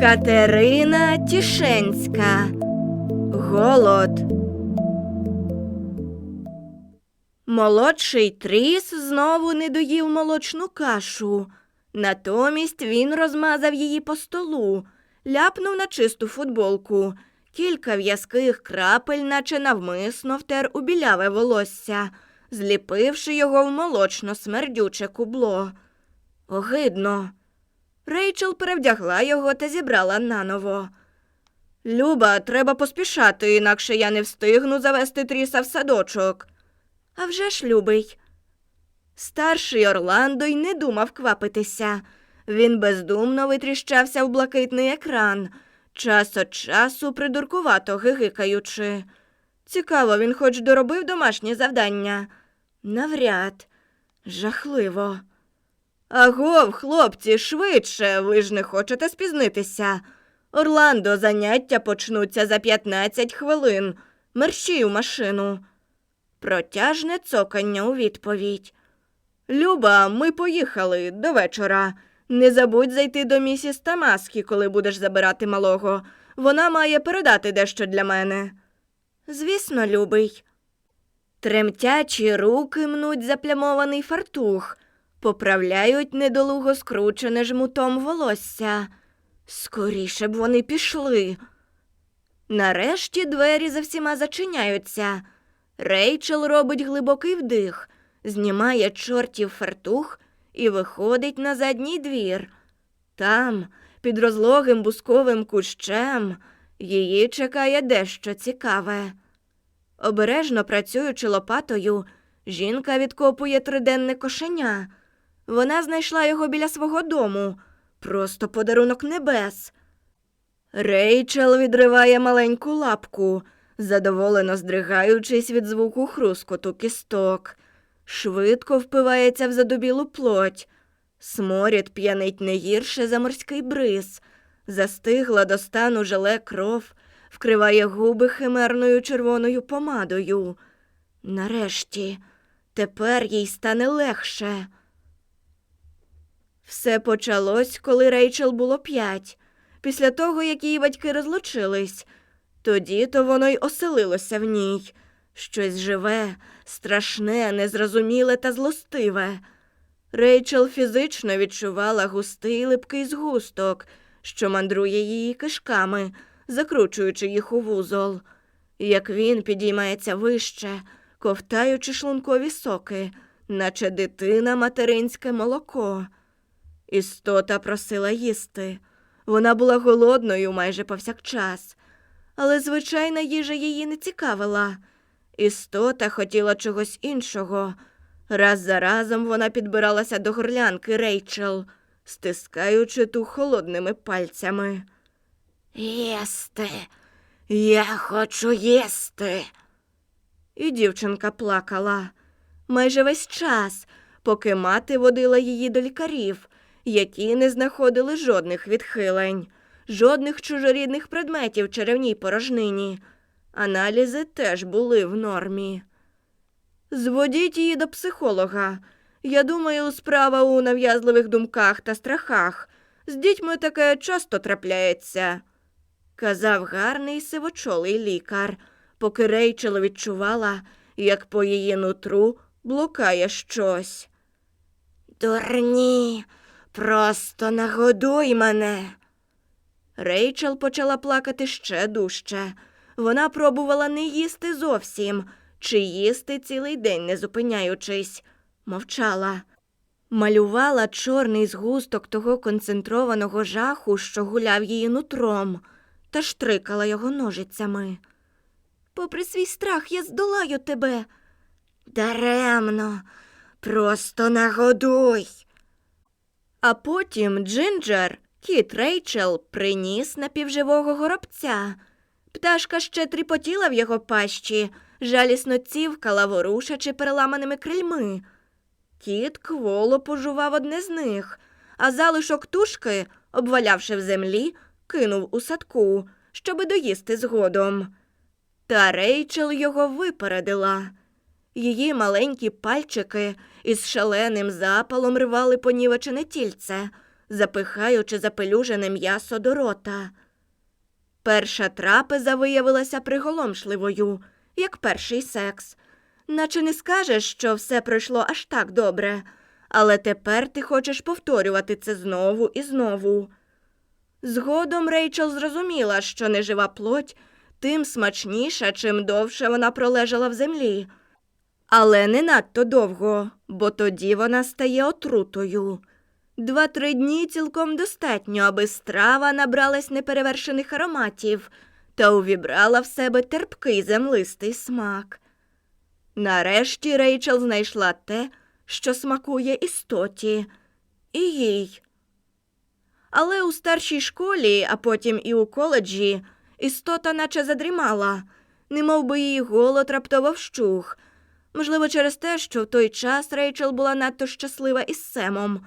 Катерина Тішенська. Голод. Молодший тріс знову не доїв молочну кашу. Натомість він розмазав її по столу, ляпнув на чисту футболку. Кілька в'язких крапель, наче навмисно втер у біляве волосся, зліпивши його в молочно смердюче кубло. Огидно. Рейчел перевдягла його та зібрала наново. Люба, треба поспішати, інакше я не встигну завести тріса в садочок. А вже ж, любий. Старший Орландо й не думав квапитися. Він бездумно витріщався в блакитний екран, час від часу придуркувато гигикаючи. Цікаво, він хоч доробив домашнє завдання. Навряд. Жахливо. Агов, хлопці, швидше, ви ж не хочете спізнитися. Орландо, заняття почнуться за 15 хвилин. Мерщій у машину. Протяжне цокання у відповідь. Люба, ми поїхали до вечора. Не забудь зайти до місіс Тамаскі, коли будеш забирати малого. Вона має передати дещо для мене. Звісно, любий. Тремтячі руки мнуть заплямований фартух, поправляють недолуго скручене жмутом волосся. Скоріше б вони пішли. Нарешті двері за всіма зачиняються. Рейчел робить глибокий вдих, знімає чортів фартух і виходить на задній двір. Там, під розлогим бусковим кущем, її чекає дещо цікаве. Обережно працюючи лопатою, жінка відкопує триденне кошеня. Вона знайшла його біля свого дому, просто подарунок небес. Рейчел відриває маленьку лапку, задоволено здригаючись від звуку хрускоту кісток. Швидко впивається в задубілу плоть. Сморід п'янить не гірше за морський бриз. Застигла до стану желе кров, вкриває губи химерною червоною помадою. Нарешті, тепер їй стане легше. Все почалось, коли Рейчел було п'ять, після того, як її батьки розлучились. Тоді то воно й оселилося в ній. Щось живе, страшне, незрозуміле та злостиве. Рейчел фізично відчувала густий липкий згусток, що мандрує її кишками, закручуючи їх у вузол. Як він підіймається вище, ковтаючи шлункові соки, наче дитина материнське молоко. Істота просила їсти. Вона була голодною майже повсякчас, але звичайна їжа її не цікавила. Істота хотіла чогось іншого. Раз за разом вона підбиралася до горлянки Рейчел, стискаючи ту холодними пальцями. Їсти, я хочу їсти. І дівчинка плакала майже весь час, поки мати водила її до лікарів, які не знаходили жодних відхилень, жодних чужорідних предметів в черевній порожнині. Аналізи теж були в нормі. Зводіть її до психолога. Я думаю, справа у нав'язливих думках та страхах. З дітьми таке часто трапляється, казав гарний сивочолий лікар, поки Рейчел відчувала, як по її нутру блукає щось. Дурні, просто нагодуй мене. Рейчел почала плакати ще дужче. Вона пробувала не їсти зовсім, чи їсти цілий день, не зупиняючись, мовчала. Малювала чорний згусток того концентрованого жаху, що гуляв її нутром, та штрикала його ножицями. Попри свій страх, я здолаю тебе. Даремно, просто нагодуй. А потім Джинджер, кіт Рейчел, приніс напівживого горобця. Пташка ще тріпотіла в його пащі, жалісно цівкала, ворушачи переламаними крильми. Кіт кволо пожував одне з них, а залишок тушки, обвалявши в землі, кинув у садку, щоби доїсти згодом. Та Рейчел його випередила. Її маленькі пальчики із шаленим запалом рвали понівечене тільце, запихаючи запелюжене м'ясо до рота. Перша трапеза виявилася приголомшливою, як перший секс. Наче не скажеш, що все пройшло аж так добре, але тепер ти хочеш повторювати це знову і знову. Згодом Рейчел зрозуміла, що нежива плоть тим смачніша, чим довше вона пролежала в землі. Але не надто довго, бо тоді вона стає отрутою. Два-три дні цілком достатньо, аби страва набралась неперевершених ароматів та увібрала в себе терпкий землистий смак. Нарешті Рейчел знайшла те, що смакує істоті, і їй. Але у старшій школі, а потім і у коледжі, істота наче задрімала, немов би її голод раптово вщух. Можливо, через те, що в той час Рейчел була надто щаслива із Семом.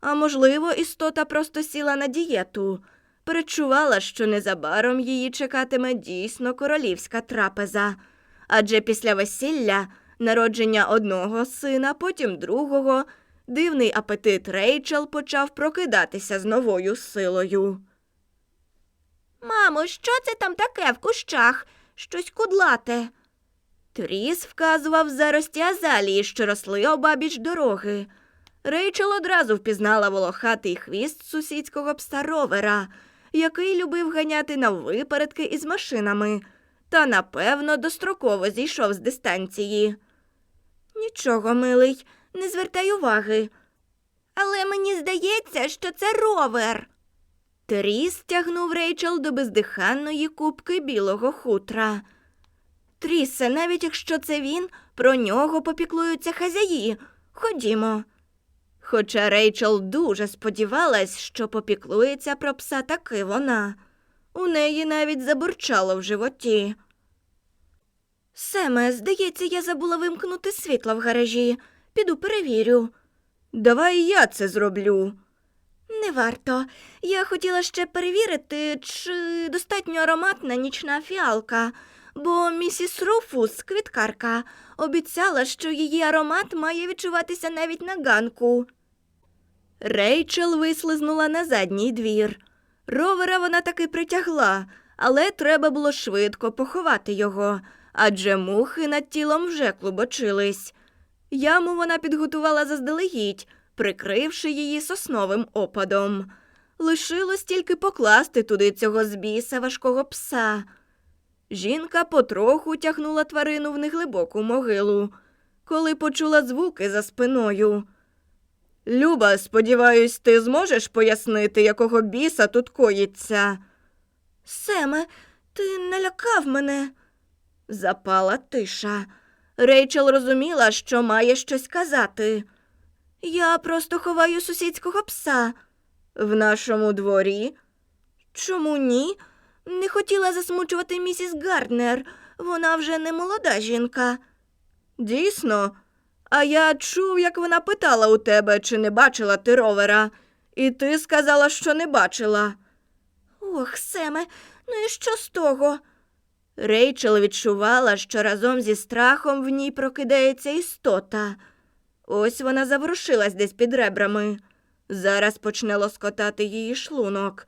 А можливо, істота просто сіла на дієту, перечувала, що незабаром її чекатиме дійсно королівська трапеза. Адже після весілля, народження одного сина, потім другого, дивний апетит Рейчел почав прокидатися з новою силою. Мамо, що це там таке в кущах? Щось кудлате. Тріс вказував зарості азалії, що росли обабіч дороги. Рейчел одразу впізнала волохатий хвіст сусідського пса ровера, який любив ганяти на випередки із машинами, та, напевно, достроково зійшов з дистанції. Нічого, милий, не звертай уваги. Але мені здається, що це ровер. Тріс тягнув Рейчел до бездиханної купки білого хутра. Трісе, навіть якщо це він, про нього попіклуються хазяї. Ходімо. Хоча Рейчел дуже сподівалась, що попіклується про пса таки вона. У неї навіть забурчало в животі. Семе, здається, я забула вимкнути світло в гаражі. Піду перевірю. Давай я це зроблю. Не варто. Я хотіла ще перевірити, чи достатньо ароматна нічна фіалка, бо місіс Руфус, квіткарка, обіцяла, що її аромат має відчуватися навіть на ганку. Рейчел вислизнула на задній двір. Ровера вона таки притягла, але треба було швидко поховати його, адже мухи над тілом вже клубочились. Яму вона підготувала заздалегідь, прикривши її сосновим опадом. Лишилось тільки покласти туди цього збіса важкого пса. Жінка потроху тягнула тварину в неглибоку могилу, коли почула звуки за спиною. Люба, сподіваюсь, ти зможеш пояснити, якого біса тут коїться. Семе, ти налякав мене. Запала тиша. Рейчел розуміла, що має щось казати. Я просто ховаю сусідського пса. В нашому дворі? Чому ні? Не хотіла засмучувати місіс Гарднер. Вона вже не молода жінка. Дійсно, а я чув, як вона питала у тебе, чи не бачила ти ровера, і ти сказала, що не бачила. Ох, Семе, ну і що з того? Рейчел відчувала, що разом зі страхом в ній прокидається істота. Ось вона заворушилась десь під ребрами. Зараз почне лоскотати її шлунок,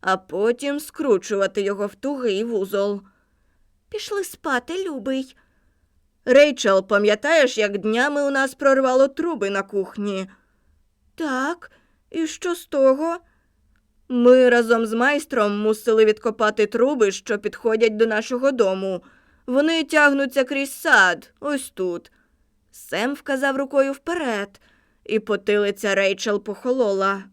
а потім скручувати його в тугий вузол. Пішли спати, любий. Рейчел, пам'ятаєш, як днями у нас прорвало труби на кухні? Так, і що з того? Ми разом з майстром мусили відкопати труби, що підходять до нашого дому. Вони тягнуться крізь сад, ось тут. Сем вказав рукою вперед, і потилиця Рейчел похолола.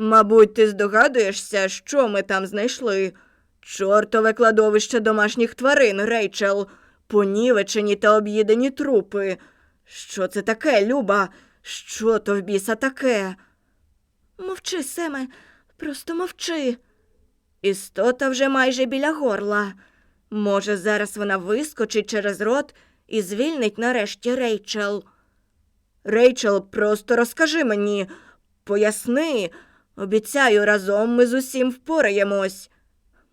Мабуть, ти здогадуєшся, що ми там знайшли? Чортове кладовище домашніх тварин, Рейчел, понівечені та об'їдені трупи. Що це таке, Люба? Що то в біса таке? Мовчи, Семе, просто мовчи. Істота вже майже біля горла. Може, зараз вона вискочить через рот і звільнить нарешті Рейчел. Рейчел, просто розкажи мені, поясни. Обіцяю, разом ми з усім впораємось.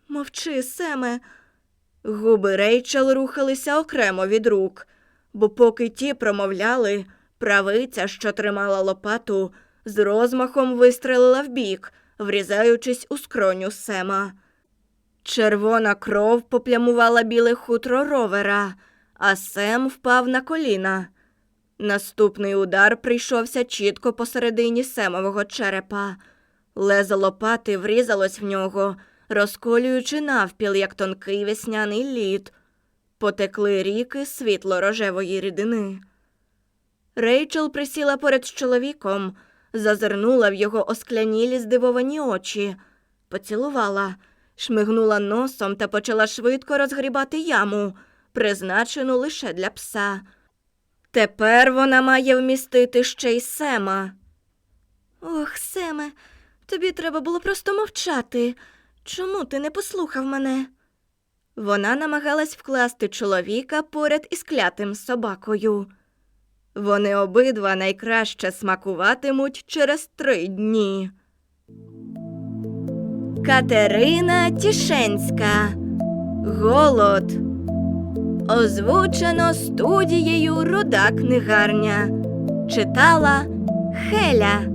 Мовчи, Семе. Губи Рейчел рухалися окремо від рук, бо поки ті промовляли, правиця, що тримала лопату, з розмахом вистрелила вбік, врізаючись у скроню Сема. Червона кров поплямувала біле хутро ровера, а Сем впав на коліна. Наступний удар прийшовся чітко посередині Семового черепа. Лезо лопати врізалось в нього, розколюючи навпіл, як тонкий весняний лід. Потекли ріки світло-рожевої рідини. Рейчел присіла перед чоловіком, зазирнула в його осклянілі здивовані очі, поцілувала, шмигнула носом та почала швидко розгрібати яму, призначену лише для пса. Тепер вона має вмістити ще й Сема. Ох, Семе, тобі треба було просто мовчати. Чому ти не послухав мене? Вона намагалась вкласти чоловіка поряд із клятим собакою. Вони обидва найкраще смакуватимуть через три дні. Катерина Тішенська. Голод. Озвучено студією Руда книгарня. Читала Хеля.